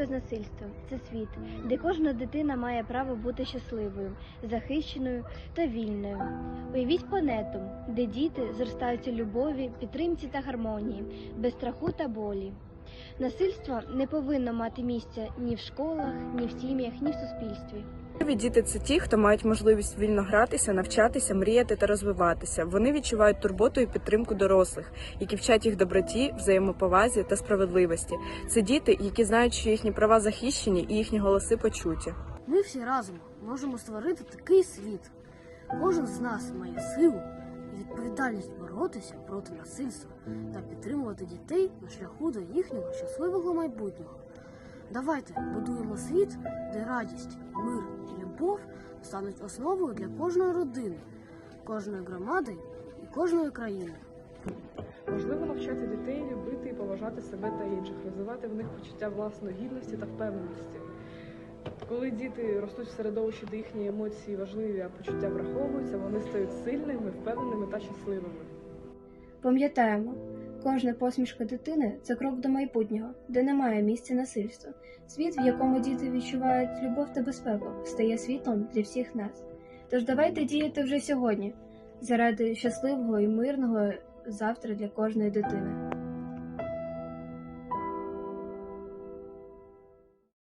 без насильства це світ, де кожна дитина має право бути щасливою, захищеною та вільною. Уявіть планету, де діти зростають у любові, підтримці та гармонії, без страху та болі. Насильство не повинно мати місця ні в школах, ні в сім'ях, ні в суспільстві. Діти це ті, хто мають можливість вільно гратися, навчатися, мріяти та розвиватися. Вони відчувають турботу і підтримку дорослих, які вчать їх доброті, взаємоповазі та справедливості. Це діти, які знають, що їхні права захищені і їхні голоси почуті. Ми всі разом можемо створити такий світ. Кожен з нас має силу і відповідальність боротися проти насильства та підтримувати дітей на шляху до їхнього щасливого майбутнього. Давайте будуємо світ, де радість, мир і любов стануть основою для кожної родини, кожної громади і кожної країни. Важливо навчати дітей любити і поважати себе та інших, розвивати в них почуття власної гідності та впевненості. Коли діти ростуть в середовищі, де їхні емоції важливі, а почуття враховуються, вони стають сильними, впевненими та щасливими. Пам'ятаємо, кожна посмішка дитини це крок до майбутнього, де немає місця насильства. Світ, в якому діти відчувають любов та безпеку, стає світлом для всіх нас. Тож давайте діяти вже сьогодні заради щасливого і мирного завтра для кожної дитини.